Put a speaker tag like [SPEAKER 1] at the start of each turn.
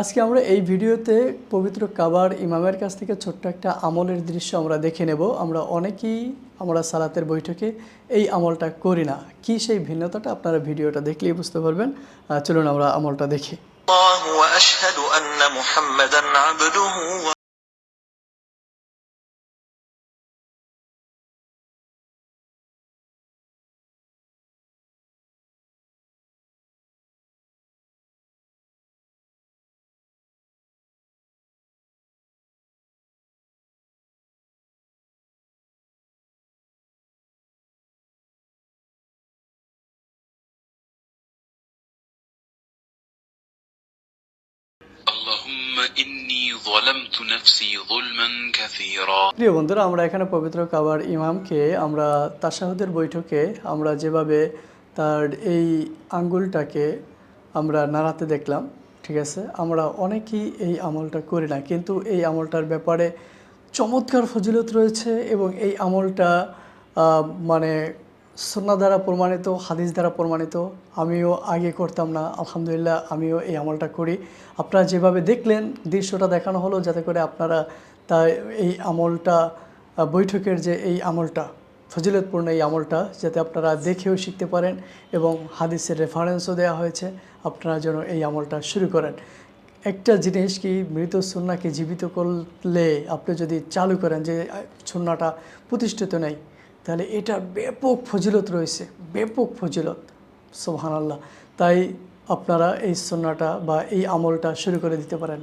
[SPEAKER 1] আজকে আমরা এই ভিডিওতে পবিত্র কাবার ইমামের কাছ থেকে ছোট্ট একটা আমলের দৃশ্য আমরা দেখে নেব। আমরা অনেকেই আমরা সালাতের বৈঠকে এই আমলটা করি না। কি সেই ভিন্নতাটা আপনারা ভিডিওটা দেখলেই বুঝতে পারবেন। চলুন আমরা আমলটা দেখি। প্রিয় বন্ধুরা, আমরা এখানে পবিত্র কাবার ইমামকে, আমরা তাসাহুদের বৈঠকে, আমরা যেভাবে তার এই আঙ্গুলটাকে আমরা নাড়াতে দেখলাম, ঠিক আছে? আমরা অনেকেই এই আমলটা করি না, কিন্তু এই আমলটার ব্যাপারে চমৎকার ফজিলত রয়েছে এবং এই আমলটা মানে সন্না দ্বারা প্রমাণিত, হাদিস দ্বারা প্রমাণিত, আমিও আগে করতাম না, আলহামদুলিল্লাহ আমিও এই আমলটা করি। আপনারা যেভাবে দেখলেন, দৃশ্যটা দেখানো হলো যাতে করে আপনারা তাই এই আমলটা বৈঠকের যে এই আমলটা, ফজিলতপূর্ণ এই আমলটা, যাতে আপনারা দেখেও শিখতে পারেন এবং হাদিসের রেফারেন্সও দেওয়া হয়েছে, আপনারা যেন এই আমলটা শুরু করেন। একটা জিনিস কি, মৃত সুন্নাকে জীবিত করলে আপনি যদি চালু করেন যে সুন্নাটা প্রতিষ্ঠিত নেই তাহলে এটার ব্যাপক ফজিলত রয়েছে, ব্যাপক ফজিলত সোহান আল্লাহ তাই আপনারা এই সন্নাটা বা এই আমলটা শুরু করে দিতে পারেন।